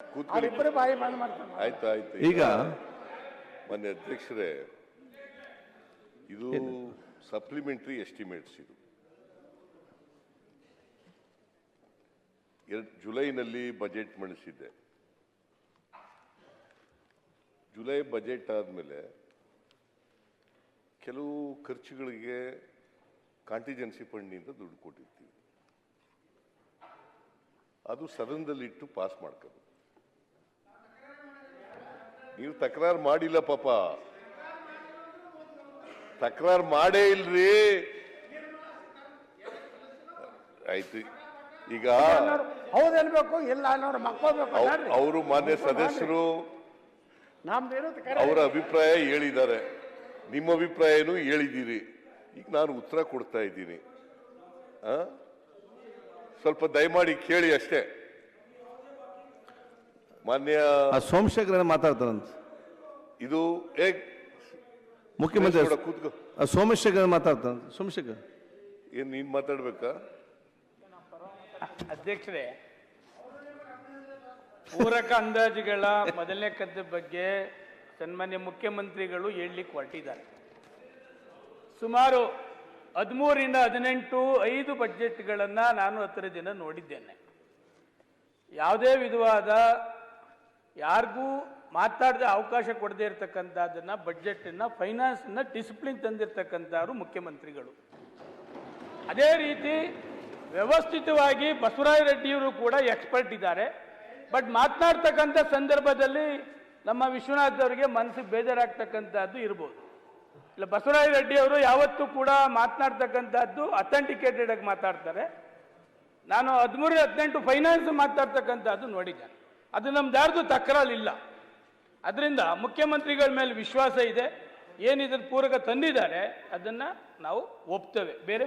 ಕೂತ್ಕೊಳ್ಳಿ. ಅವರಿಬ್ಬರು ಬಾಯಿ ಬಂದ್ ಮಾಡ್ತಾರೆ ಆಯ್ತು ಆಯ್ತು. ಈಗ ಮೊನ್ನೆ ಅಧ್ಯಕ್ಷರೇ ಇದು ಸಪ್ಲಿಮೆಂಟರಿ ಎಸ್ಟಿಮೇಟ್ಸ್ ಇದು. ಎರಡ್ ಜುಲೈನಲ್ಲಿ ಬಜೆಟ್ ಮಂಡಿಸಿದ್ದೆ ಜುಲೈ ಬಜೆಟ್ ಆದಮೇಲೆ ಕೆಲವು ಖರ್ಚುಗಳಿಗೆ ಕಾಂಟಿಜೆನ್ಸಿ ಫಂಡ್ನಿಂದ ದುಡ್ಡು ಕೊಟ್ಟಿರ್ತೀವಿ. ಅದು ಸದನದಲ್ಲಿಟ್ಟು ಪಾಸ್ ಮಾಡ್ಕೋದು ನೀವು ತಕರಾರು ಮಾಡಿಲ್ಲ ಪಾಪ. ತಕರಾರು ಮಾಡೇ ಇಲ್ರಿ. ಆಯ್ತು. ಈಗ ಇಲ್ಲ ಅನ್ನೋರು ಮಕ್ಕೋಬೇಕು ಅವರು ಮಾನ್ಯ ಸದಸ್ಯರು. ಅವರ ಅಭಿಪ್ರಾಯ ಹೇಳಿದ್ದಾರೆ. ನಿಮ್ಮ ಅಭಿಪ್ರಾಯನೂ ಹೇಳಿದ್ದೀರಿ. ಈಗ ನಾನು ಉತ್ತರ ಕೊಡ್ತಾ ಇದ್ದೀನಿ? ಸ್ವಲ್ಪ ದಯಮಾಡಿ ಕೇಳಿ ಅಷ್ಟೇ. ಮಾನ್ಯ ಆ ಸೋಮಶೇಖರ ಮಾತಾಡ್ತಾರಂತ ಇದು ಏ ಮುಖ್ಯಮಂತ್ರಿ ಕೂತ್ಕೋ. ಆ ಸೋಮಶೇಖರ ಮಾತಾಡ್ತಾರಂತ ಸೋಮಶೇಖರ್. ಏನ್ ನೀನ್ ಮಾತಾಡ್ಬೇಕಾ? ಅಧ್ಯಕ್ಷರೇ ಪೂರಕ ಅಂದಾಜುಗಳ ಮೊದಲನೇ ಕದ್ದು ಬಗ್ಗೆ ಸನ್ಮಾನ್ಯ ಮುಖ್ಯಮಂತ್ರಿಗಳು ಹೇಳಲಿಕ್ಕೆ ಹೊರಟಿದ್ದಾರೆ. ಸುಮಾರು ಹದಿಮೂರಿಂದ ಹದಿನೆಂಟು ಐದು ಬಜೆಟ್ಗಳನ್ನು ನಾನು ಹತ್ತಿರ ದಿನ ನೋಡಿದ್ದೇನೆ. ಯಾವುದೇ ವಿಧವಾದ ಯಾರಿಗೂ ಮಾತಾಡದೆ ಅವಕಾಶ ಕೊಡದೇ ಇರತಕ್ಕಂಥದ್ದನ್ನು ಬಜೆಟನ್ನು ಫೈನಾನ್ಸನ್ನು ಡಿಸಿಪ್ಲಿನ್ ತಂದಿರತಕ್ಕಂಥವ್ರು ಮುಖ್ಯಮಂತ್ರಿಗಳು. ಅದೇ ರೀತಿ ವ್ಯವಸ್ಥಿತವಾಗಿ ಬಸವರಾಜ ರೆಡ್ಡಿಯವರು ಕೂಡ ಎಕ್ಸ್ಪರ್ಟ್ ಇದ್ದಾರೆ. ಬಟ್ ಮಾತನಾಡ್ತಕ್ಕಂಥ ಸಂದರ್ಭದಲ್ಲಿ ನಮ್ಮ ವಿಶ್ವನಾಥ್ ಅವರಿಗೆ ಮನಸ್ಸಿಗೆ ಬೇಜಾರಾಗ್ತಕ್ಕಂಥದ್ದು ಇರ್ಬೋದು. ಇಲ್ಲ, ಬಸವರಾಜ ರೆಡ್ಡಿ ಅವರು ಯಾವತ್ತೂ ಕೂಡ ಮಾತನಾಡ್ತಕ್ಕಂಥದ್ದು ಅಥೆಂಟಿಕೇಟೆಡ್ ಆಗಿ ಮಾತಾಡ್ತಾರೆ. ನಾನು ಹದಿಮೂರು ಹದಿನೆಂಟು ಫೈನಾನ್ಸ್ ಮಾತಾಡ್ತಕ್ಕಂಥದ್ದು ನೋಡಿದ್ದೇನೆ. ಅದು ನಮ್ದು ಯಾರ್ದು ತಕರಾಲಿಲ್ಲ ಅದರಿಂದ ಮುಖ್ಯಮಂತ್ರಿಗಳ ಮೇಲೆ ವಿಶ್ವಾಸ ಇದೆ. ಏನಿದ್ರ ಪೂರಕ ತಂದಿದ್ದಾರೆ, ಅದನ್ನು ನಾವು ಒಪ್ತೇವೆ. ಬೇರೆ